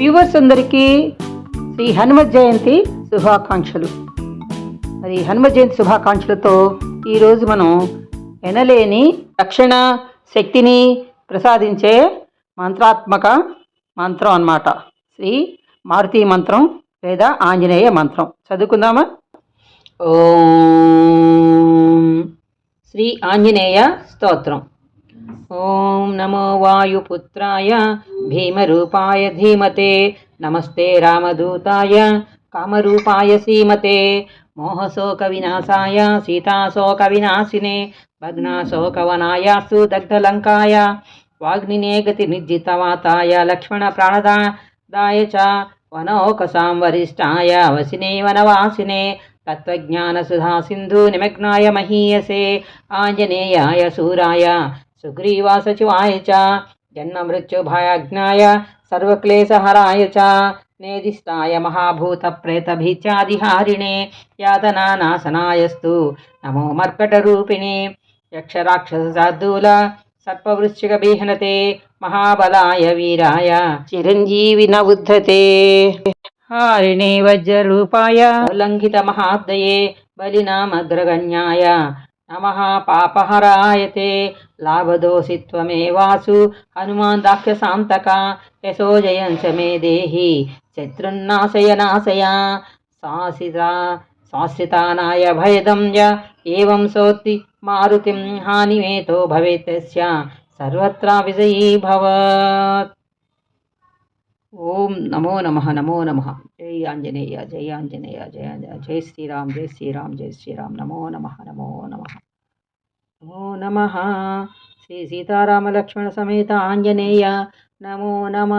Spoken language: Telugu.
వ్యూవర్స్ అందరికీ శ్రీ హనుమత్ జయంతి శుభాకాంక్షలు. మరి హనుమ జయంతి శుభాకాంక్షలతో ఈరోజు మనం ఎనలేని రక్షణ శక్తిని ప్రసాదించే మంత్రాత్మక మంత్రం అన్నమాట. శ్రీ మారుతి మంత్రం లేదా ఆంజనేయ మంత్రం. చదువుకుందామా? ఓ శ్రీ ఆంజనేయ స్తోత్రం. ఓం నమో వాయుపుత్రాయ భీమరూపాయ ధీమతే నమస్తే రామదూతాయ కామరూపాయ సీమతే మోహశోక వినాశాయ సీతాశోక వినాశినే భగ్నాశోకవనాయాస్తు దగ్ధలంకాయ వాగ్నినే గతి నిర్జితవాతాయ లక్ష్మణ ప్రాణదాయ చ వనోకసాం వరిష్టాయ వసినే వనవాసినే తత్వజ్ఞాన సుధా సింధు నిమగ్నాయ మహీయసే ఆంజనేయాయ శూరాయ సుగ్రీవా సచివాయ చ జన్మ మృత్యుభయాజ్ఞాయ సర్వక్లేశహరాయ చ నేదిష్టాయ మహాభూత ప్రేతభీత్యాదిహారిణే యాతనానాశనాయస్తు నమో మర్కటరూపిణే యక్షరాక్షస శార్దూల సర్పవృశ్చిక బీహనతే మహాబలాయ వీరాయ చిరంజీవి ఉద్ధతే హారిణే వజ్రరూపాయ ఉల్లంఘిత మహాబ్దయే బలినామగ్రగణ్యాయ నమ పాపహరాయతే లాభదోషిత్వమేవాసు. హనుమాన్ రాక్షసాంతక. యశో జయంచ మే దేహి. శత్రున్నాశయ నాశయ. శాసిత శాశ్రితానాయ భయదం య ఏవం సోత్తి మారుతిం హానిమేతో భవేత్ తస్య సర్వత్రా విజయీ భవత్. ఓం నమో నమ నమో నమ. జై ఆంజనేయ జై ఆంజనేయ జయ ఆంజనేయ. జై శ్రీరామ్ జై శ్రీరామ్ జై శ్రీరామ్. నమో నమ నమో నమ. నమో నమ. శ్రీ సీతారామలక్ష్మణ సమేత ఆంజనేయ. నమో నమ.